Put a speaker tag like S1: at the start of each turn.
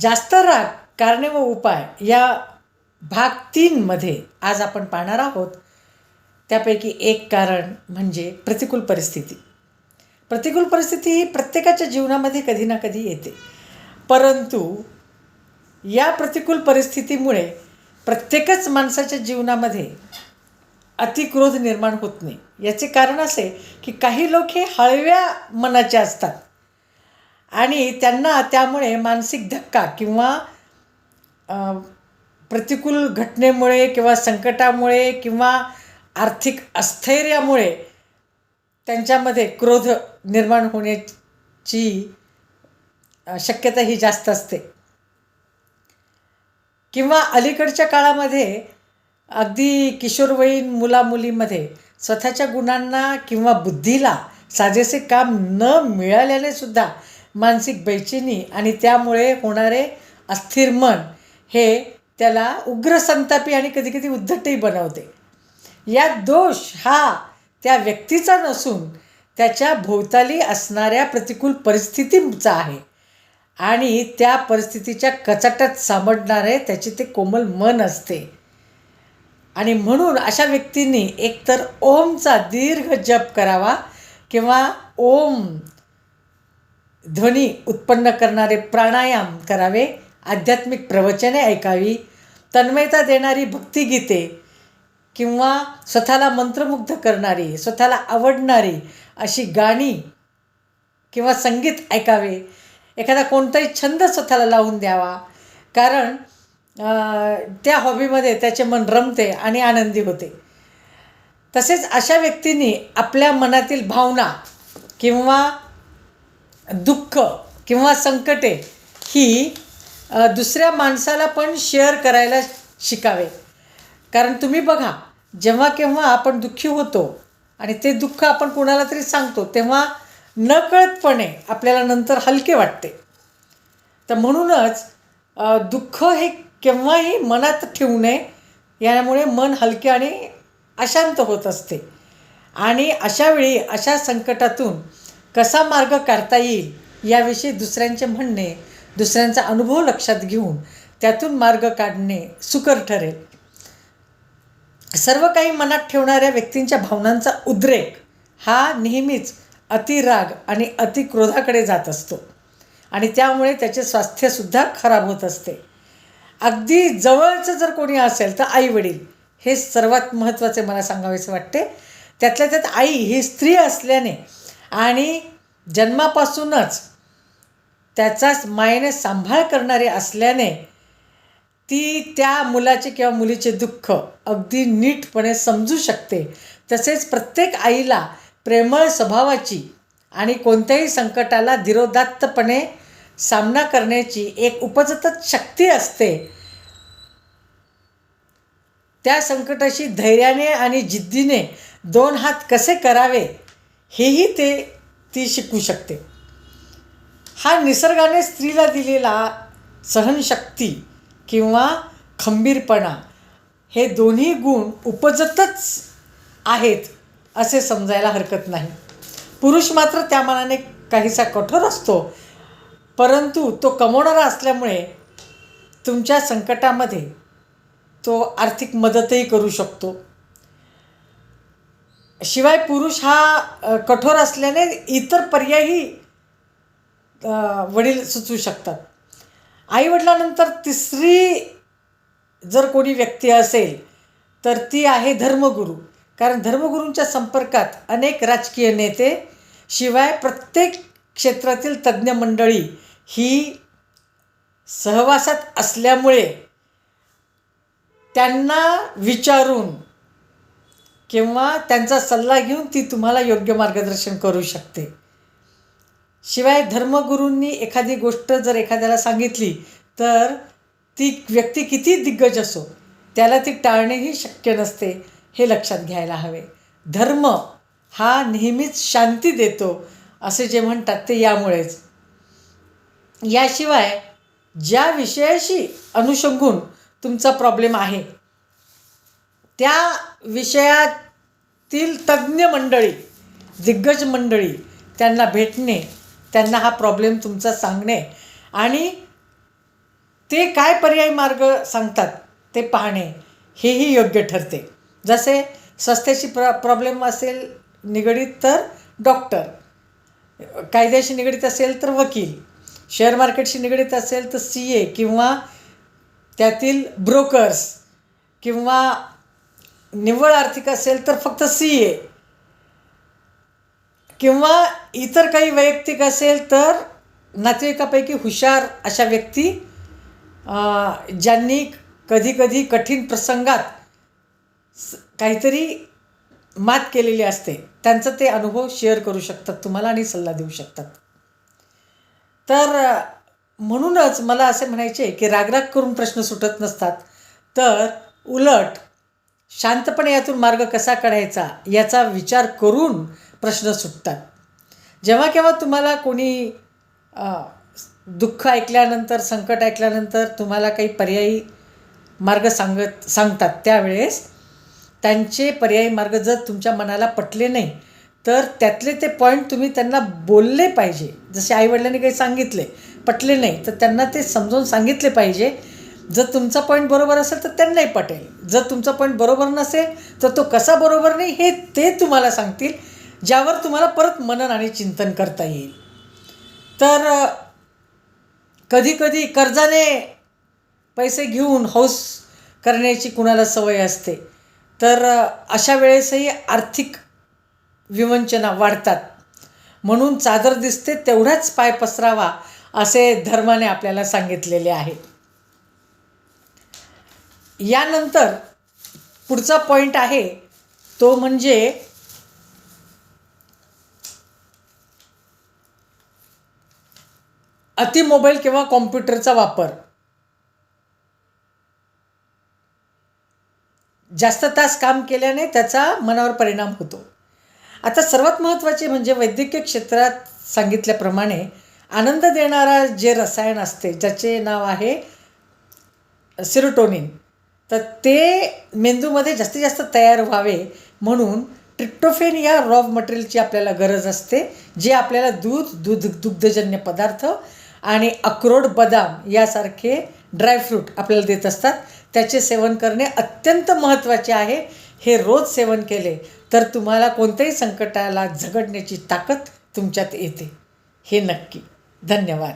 S1: जास्त राग कारणे व उपाय या भाग तीनमध्ये आज आपण पाहणार आहोत. त्यापैकी एक कारण म्हणजे प्रतिकूल परिस्थिती. प्रतिकूल परिस्थिती ही प्रत्येकाच्या जीवनामध्ये कधी ना कधी येते. परंतु या प्रतिकूल परिस्थितीमुळे प्रत्येकच माणसाच्या जीवनामध्ये अतिक्रोध निर्माण होत नाही. याचे कारण असे की काही लोक हे हळव्या मनाचे असतात. आणि त्यांना त्यामुळे मानसिक धक्का किंवा प्रतिकूल घटनेमुळे किंवा संकटामुळे किंवा आर्थिक अस्थैर्यामुळे त्यांच्यामध्ये क्रोध निर्माण होण्याची शक्यता ही जास्त असते. किंवा अलीकडच्या काळामध्ये अगदी किशोरवयीन मुलामुलीमध्ये स्वतःच्या गुणांना किंवा बुद्धीला साजेसे काम न मिळाल्याने सुद्धा मानसिक बेचैनी आणि त्यामुळे होणारे अस्थिर मन हे त्याला उग्र संतापी आणि कधीकधी उद्धटही बनवते. या दोष हा त्या व्यक्तीचा नसून त्याच्या भोवताली असणाऱ्या प्रतिकूल परिस्थितीचा आहे. आणि त्या परिस्थितीच्या कचाट्यात सामडणारे त्याचे ते कोमल मन असते. आणि म्हणून अशा व्यक्तींनी एकतर ओमचा दीर्घ जप करावा किंवा ओम ध्वनी उत्पन्न करणारे प्राणायाम करावे आध्यात्मिक प्रवचने ऐकावी तन्मयता देणारी भक्तिगीते किंवा स्वतःला मंत्रमुग्ध करणारी स्वतःला आवडणारी अशी गाणी किंवा संगीत ऐकावे. एखादा कोणताही छंद स्वतःला लावून द्यावा. कारण त्या हॉबीमध्ये त्याचे मन रमते आणि आनंदी होते. तसेच अशा व्यक्तींनी आपल्या मनातील भावना किंवा दुःख किंवा संकटे ही दुसऱ्या माणसाला पण शेअर करायला शिकावे. कारण तुम्ही बघा जेव्हा केव्हा आपण दुःखी होतो आणि ते दुःख आपण कोणाला तरी सांगतो तेव्हा नकळतपणे आपल्याला नंतर हलके वाटते. तर म्हणूनच दुःख हे केव्हाही मनात ठेवू नये यामुळे मन हलके आणि अशांत होत असते. आणि अशावेळी अशा संकटातून कसा मार्ग काढता येईल याविषयी दुसऱ्यांचे म्हणणे दुसऱ्यांचा अनुभव लक्षात घेऊन त्यातून मार्ग काढणे सुकर ठरेल. सर्व काही मनात ठेवणाऱ्या व्यक्तींच्या भावनांचा उद्रेक हा नेहमीच अतिराग आणि अतिक्रोधाकडे जात असतो आणि त्यामुळे त्याचे स्वास्थ्यसुद्धा खराब होत असते. अगदी जवळचं जर कोणी असेल तर आईवडील हे सर्वात महत्त्वाचे मला सांगावेसे वाटते. त्यातल्या त्यात आई ही स्त्री असल्याने आणि जन्मापासूनच त्याचाच मायेने सांभाळ करणारी असल्याने ती त्या मुलाचे किंवा मुलीचे दुःख अगदी नीटपणे समजू शकते. तसेच प्रत्येक आईला प्रेमळ स्वभावाची आणि कोणत्याही संकटाला धीरोदात्तपणे सामना करण्याची एक उपजतच शक्ती असते. त्या संकटाशी धैर्याने आणि जिद्दीने दोन हात कसे करावे? हेही ते ती शिकू शकते. हा निसर्गाने स्त्रीला दिलेला सहनशक्ती किंवा खंबीरपणा हे दोन्ही गुण उपजतच आहेत असे समजायला हरकत नाही. पुरुष मात्र त्या मानाने काहीसा कठोर असतो परंतु तो कमवणारा असल्यामुळे तुमच्या संकटामध्ये तो आर्थिक मदतही करू शकतो. शिवाय पुरुष हा कठोर असल्याने इतर पर्यायही वडील सुचवू शकतात. आईवडिलानंतर तिसरी जर कोणी व्यक्ती असेल तर ती आहे धर्मगुरू. कारण धर्मगुरूंच्या संपर्कात अनेक राजकीय नेते शिवाय प्रत्येक क्षेत्रातील तज्ज्ञ मंडळी ही सहवासात असल्यामुळे त्यांना विचारून किंवा त्यांचा सल्ला घेऊन ती तुम्हाला योग्य मार्गदर्शन करू शकते. शिवाय धर्मगुरूंनी एखादी गोष्ट जर एखाद्याला सांगितली तर ती व्यक्ती किती दिग्गज असो त्याला ती टाळणेही शक्य नसते हे लक्षात घ्यायला हवे. धर्म हा नेहमीच शांती देतो असे जे म्हणतात ते यामुळेच. याशिवाय ज्या विषयाशी अनुषंगून तुमचा प्रॉब्लेम आहे त्या विषयातील तज्ज्ञ मंडळी दिग्गज मंडळी त्यांना भेटणे त्यांना हा प्रॉब्लेम तुमचा सांगणे आणि ते काय पर्यायी मार्ग सांगतात ते पाहणे हेही योग्य ठरते. जसे सस्त्याची प्र प्रॉब्लेम असेल निगडीत तर डॉक्टर कायद्याशी निगडीत असेल तर वकील शेअर मार्केटशी निगडीत असेल तर सी ए किंवा त्यातील ब्रोकर्स किंवा निव्वळ आर्थिक असेल तर फक्त सी ए. किंवा इतर काही वैयक्तिक असेल तर नातेवाईकापैकी हुशार अशा व्यक्ती ज्यांनी कधीकधी कठीण प्रसंगात स- काहीतरी मात केलेली असते. त्यांचा ते अनुभव शेअर करू शकतात तुम्हाला आणि सल्ला देऊ शकतात. तर म्हणूनच मला असे म्हणायचे की रागराग करून प्रश्न सुटत नसतात. तर उलट शांतपणे यातून मार्ग कसा काढायचा याचा विचार करून प्रश्न सुटतात. जेव्हा केव्हा तुम्हाला कोणी दुःख ऐकल्यानंतर संकट ऐकल्यानंतर तुम्हाला काही पर्यायी मार्ग सांगत सांगतात त्यावेळेस त्यांचे पर्यायी मार्ग जर तुमच्या मनाला पटले नाही तर त्यातले ते पॉईंट तुम्ही त्यांना बोलले पाहिजे. जसे आईवडिलांनी काही सांगितले पटले नाही तर त्यांना ते समजावून सांगितले पाहिजे. जर तुमचा पॉईंट बरोबर असेल तर त्यांनाही पटेल. जर तुमचा पॉईंट बरोबर नसेल तर तो कसा बरोबर नाही हे ते तुम्हाला सांगतील ज्यावर तुम्हाला परत मनन आणि चिंतन करता येईल. तर कधीकधी कर्जाने पैसे घेऊन हौस करण्याची कुणाला सवय असते तर अशा वेळेसही आर्थिक विवंचना वाढतात. म्हणून चादर दिसते तेवढाच पाय पसरावा असे धर्माने आपल्याला सांगितलेले आहे. यानंतर पुढचा पॉईंट आहे तो म्हणजे अति मोबाईल किंवा कॉम्प्युटरचा वापर. जास्त तास काम केल्याने त्याचा मनावर परिणाम होतो. आता सर्वात महत्त्वाचे म्हणजे वैद्यकीय क्षेत्रात सांगितल्याप्रमाणे आनंद देणारा जे रसायन असते ज्याचे नाव आहे सिरोटोनिन तर ते मेंदूमध्ये जास्तीत जास्त तयार व्हावे म्हणून ट्रिप्टोफेन या रॉ मटेरियलची आपल्याला गरज असते जे आपल्याला दूध दूध दुग्धजन्य पदार्थ आणि अक्रोड बदाम यासारखे ड्रायफ्रूट आपल्याला देत असतात. त्याचे सेवन करणे अत्यंत महत्त्वाचे आहे. हे रोज सेवन केले तर तुम्हाला कोणत्याही संकटाला झगडण्याची ताकद तुमच्यात येते. हे नक्की. धन्यवाद.